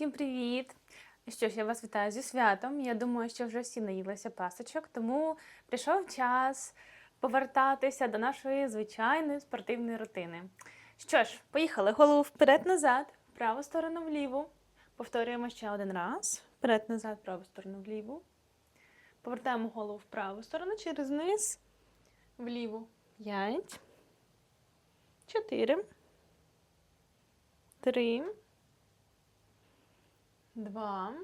всім привіт! Що ж, я вас вітаю зі святом. Я думаю, що вже всі наїлися пасочок, тому прийшов час повертатися до нашої звичайної спортивної рутини. Що ж, поїхали голову вперед-назад, праву сторону вліву. Повторюємо ще один раз. Вперед-назад, праву сторону вліву. Повертаємо голову в праву сторону через низ, вліву. П'ять. Чотири. Три. Два.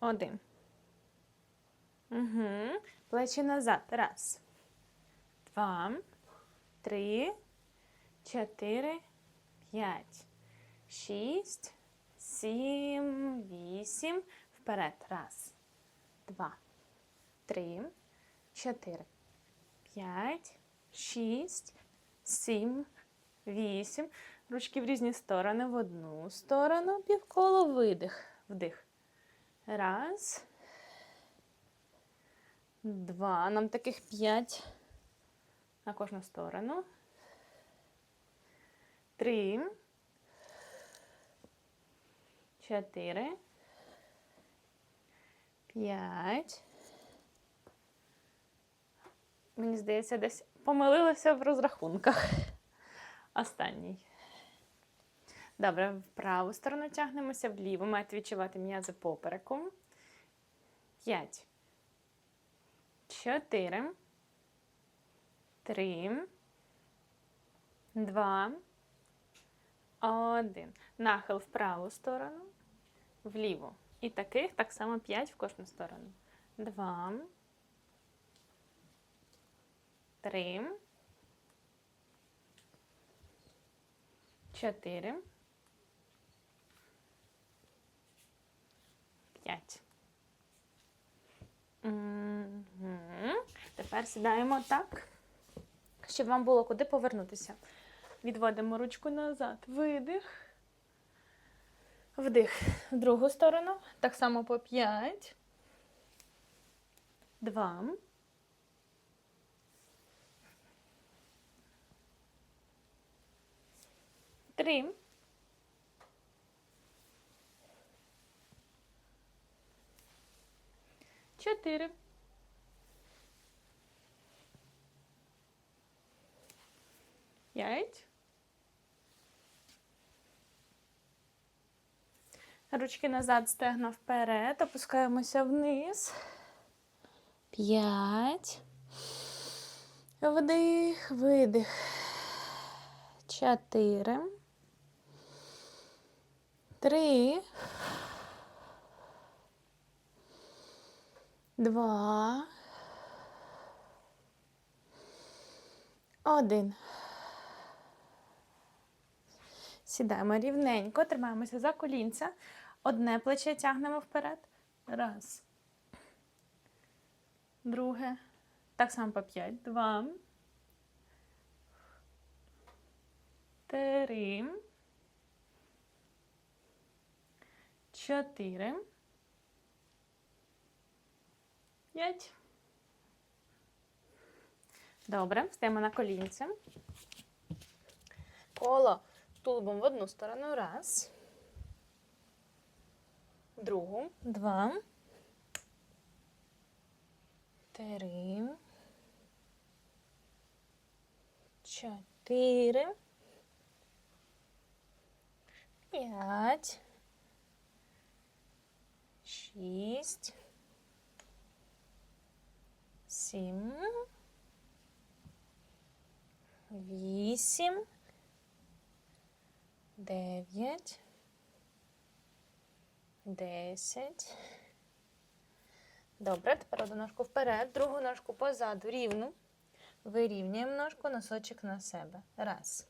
Один. Угу. Плечі назад. Раз. Два. Три. Чотири. П'ять. Шість. Сім. Вісім. Вперед. Раз. Два. Три. Чотири. П'ять. Шість. Сім. Вісім. Ручки в різні сторони. В одну сторону. Півколо видих. Вдих. Раз. Два. Нам таких п'ять на кожну сторону. Три. Чотири. П'ять. Мені здається, десь помилилася в розрахунках. Останній. Добре, в праву сторону тягнемося, вліву. Маєте відчувати м'язи попереку. П'ять. Чотири. Три. Два. Один. Нахил в праву сторону. Вліву. І таких так само п'ять в кожну сторону. Два. Три. Чотири. П'ять. Тепер сідаємо так, щоб вам було куди повернутися. Відводимо ручку назад. Видих. Вдих. В другу сторону. Так само по 5. Два. Три. Чотири. П'ять. Ручки назад, стегна вперед, опускаємося вниз. П'ять. Вдих, видих. Чотири. Три. Два. Один. Сідаємо рівненько, тримаємося за колінця. Одне плече тягнемо вперед. Раз. Друге. Так само по п'ять. Два. Три. Чотири. П'ять. Добре, стаємо на колінці. Коло тулубом в одну сторону. Раз. Другу. Два. Три. Чотири. П'ять. Шість. Сім. Вісім. Дев'ять. Десять. Добре, тепер одну ножку вперед, другу ножку позаду, рівну. Вирівнюємо ножку, носочок на себе. Раз.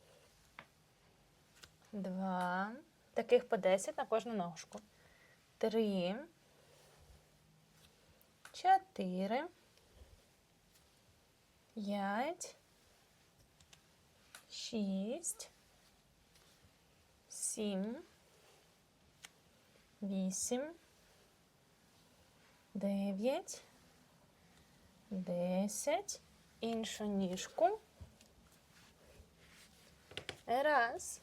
Два. Таких по 10 на кожну ножку. Три. Чотири. П'ять. Шість. Сім. Вісім. Дев'ять. Десять. Іншу ніжку. Раз.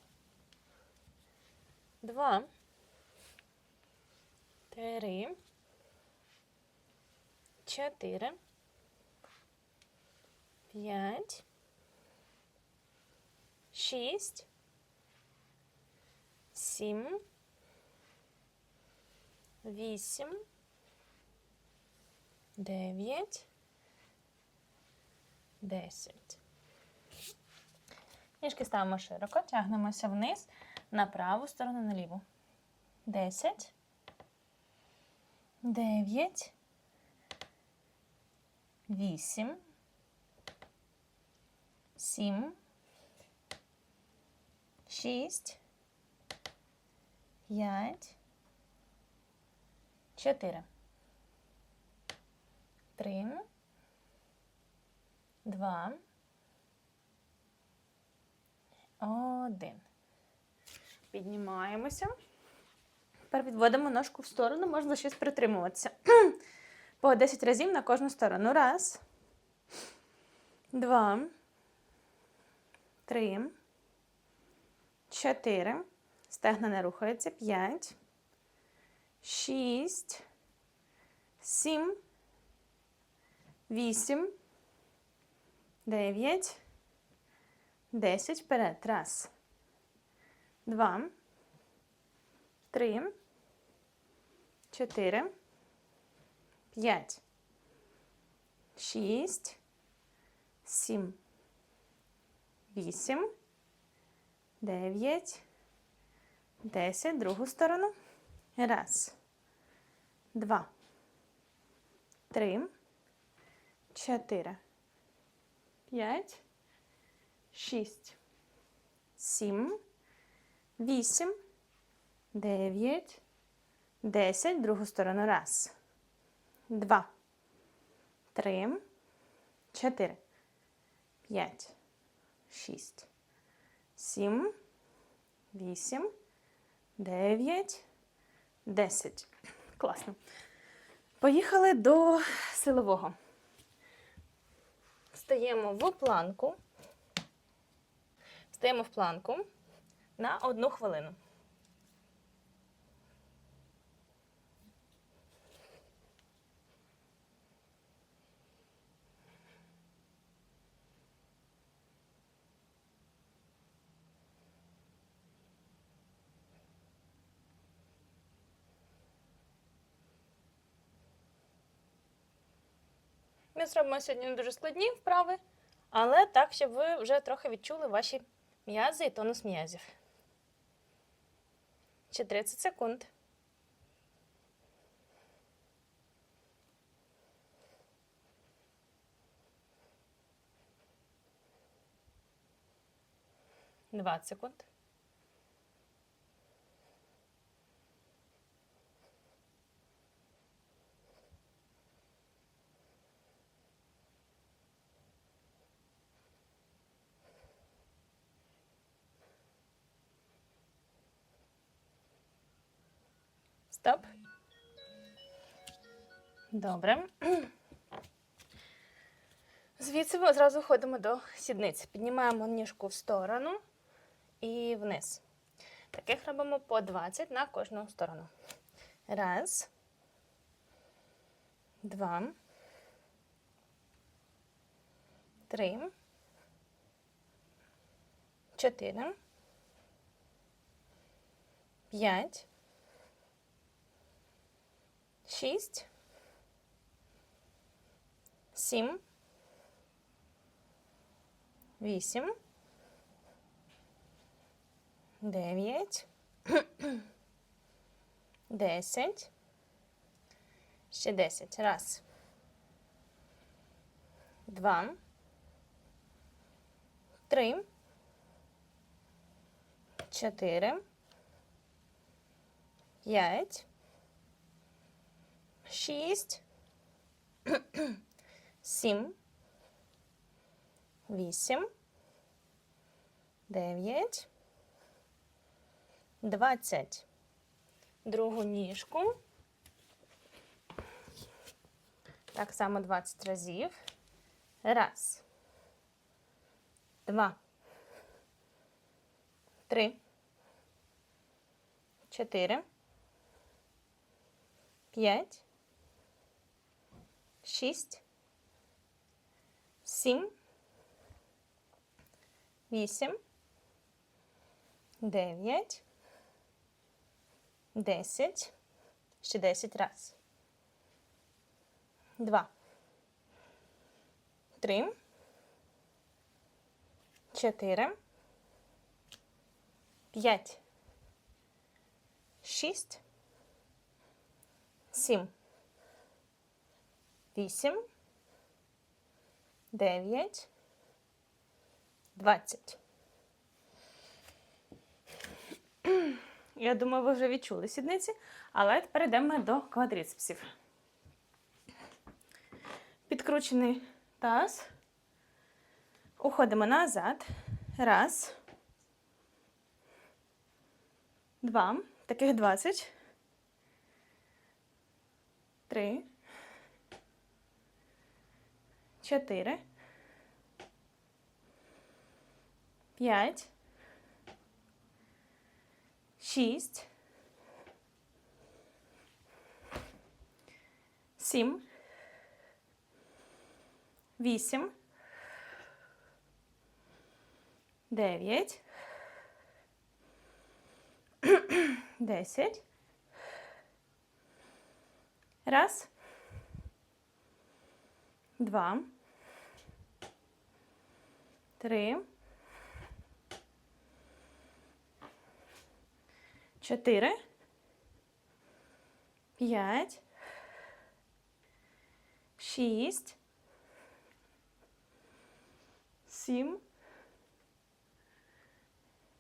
два, три, чотири, п'ять, шість, сім, вісім, дев'ять, десять. Ніжки ставимо широко, тягнемося вниз на праву сторону, на ліву. Десять. Дев'ять. Вісім. Сім. Шість. П'ять. Чотири. Три. Два. Один. Піднімаємося. Тепер відводимо ножку в сторону, можна щось притримуватися. По 10 разів на кожну сторону. Раз. Два. Три. Чотири. Стегна не рухаються. П'ять. Шість. Сім. Вісім. Дев'ять. Десять. Вперед. Раз. Два. Три. Чотири. П'ять. Шість. Сім. Вісім. Дев'ять. Десять. Другу сторону. Раз. Два. Три. Чотири. П'ять. Шість. Сім. Вісім. Дев'ять. Десять. Другу сторону. Раз. Два. Три. Чотири. П'ять. Шість. Сім. Вісім. Дев'ять. Десять. Класно. Поїхали до силового. Встаємо в планку. Встаємо в планку на одну хвилину. Ми зробимо сьогодні не дуже складні вправи, але так, щоб ви вже трохи відчули ваші м'язи і тонус м'язів. Ще 30 секунд. Двадцять секунд. Стоп. Добре. Звідси ми одразу ходимо до сідниць. Піднімаємо ніжку в сторону і вниз. Таких робимо по 20 на кожну сторону. Раз. Два. Три. Чотири. П'ять. Шість. Сім. Вісім. Дев'ять. Десять. Ще десять. Раз. Два. Три. Чотири. П'ять. Шість. Сім. Вісім. Дев'ять. Двадцять. Другу ніжку. Так само 20 разів. Раз. Два. Три. чотири, п'ять, шість, сім, вісім, дев'ять, десять. Ще десять раз. Два. Три. Чотири. П'ять. Шість. Сім. Вісім. Дев'ять. Двадцять. Я думаю, ви вже відчули сідниці, але тепер йдемо до квадріцепсів. Підкручений таз. Уходимо назад. Раз. Два. Таких 20. Три. Чотири. П'ять. Шість. Сім. Вісім. Дев'ять. Десять. Раз. Два. Три. Чотири. П'ять. Шість. Сім.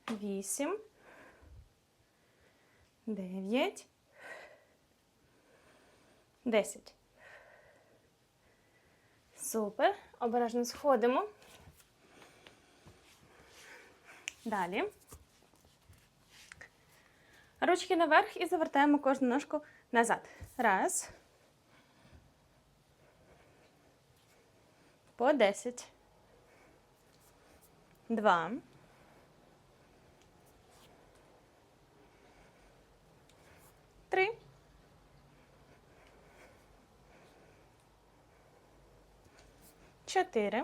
Вісім. Дев'ять. Десять. Супер. Обережно сходимо. Далі. Ручки наверх і завертаємо кожну ножку назад. Раз. По 10. Два. Три. Чотири.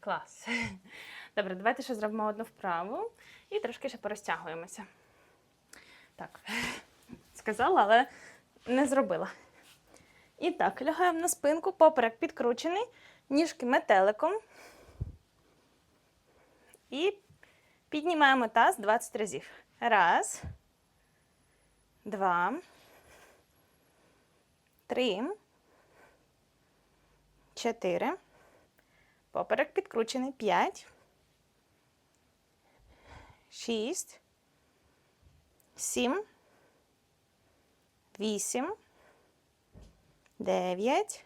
Клас. Добре, давайте ще зробимо одну вправу і трошки ще порозтягуємося. Так, сказала, але не зробила. І так, лягаємо на спинку, поперек підкручений, ніжки метеликом. І піднімаємо таз 20 разів. Раз, два, три, чотири. Поперек підкручений. П'ять. Шість. Сім. Вісім. Дев'ять.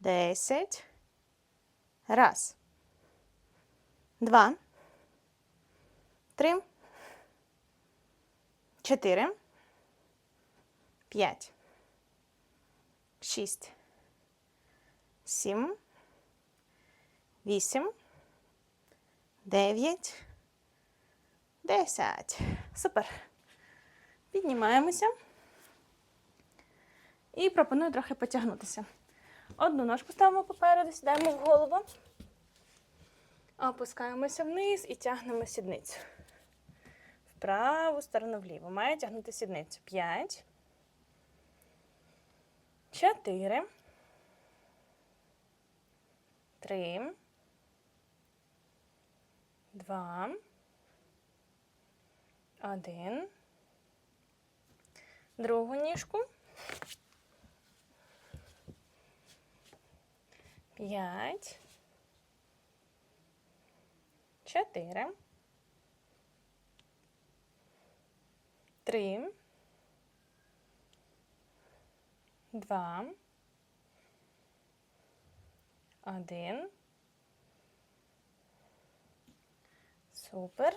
Десять. Раз. Два. Три. Чотири. П'ять. Шість. Сім. Вісім. Дев'ять. Десять. Супер. Піднімаємося. І пропоную трохи потягнутися. Одну ножку ставимо попереду, сідаємо в голову. Опускаємося вниз і тягнемо сідницю. В праву сторону вліво. Має тягнути сідницю. П'ять. Чотири. Три. Два. Один. Другу ніжку. П'ять. Чотири. Три. Два. Один. Супер.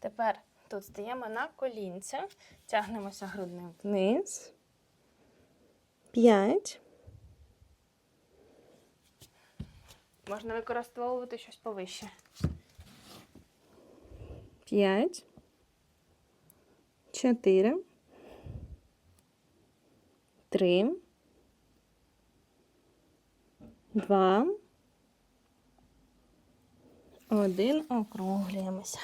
Тепер тут стаємо на колінця, тягнемося грудним вниз. П'ять. Можна використовувати щось повище. П'ять. Чотири. Три. Два. Один. Округлюємося.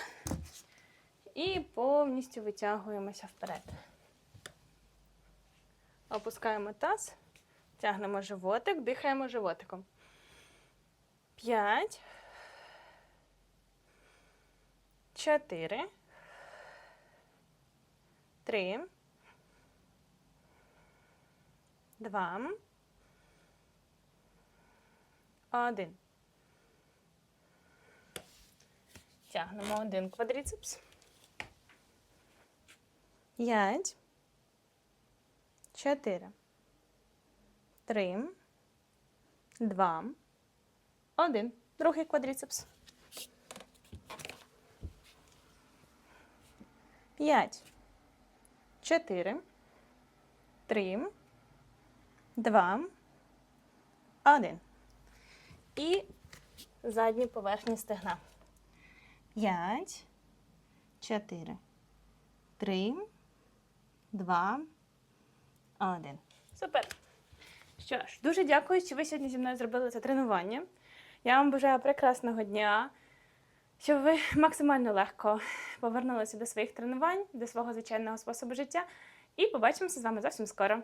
І повністю витягуємося вперед. Опускаємо таз, тягнемо животик, дихаємо животиком. П'ять. Чотири. Три. Два. Один. Тягнемо один квадріцепс. П'ять. Чотири. Три. Два. Один. Другий квадріцепс. П'ять. Чотири. Три. Два. Один. І задні поверхні стегна. П'ять. Чотири. Три. Два. Один. Супер. Що ж, дуже дякую, що ви сьогодні зі мною зробили це тренування. Я вам бажаю прекрасного дня, щоб ви максимально легко повернулися до своїх тренувань, до свого звичайного способу життя. І побачимося з вами зовсім скоро.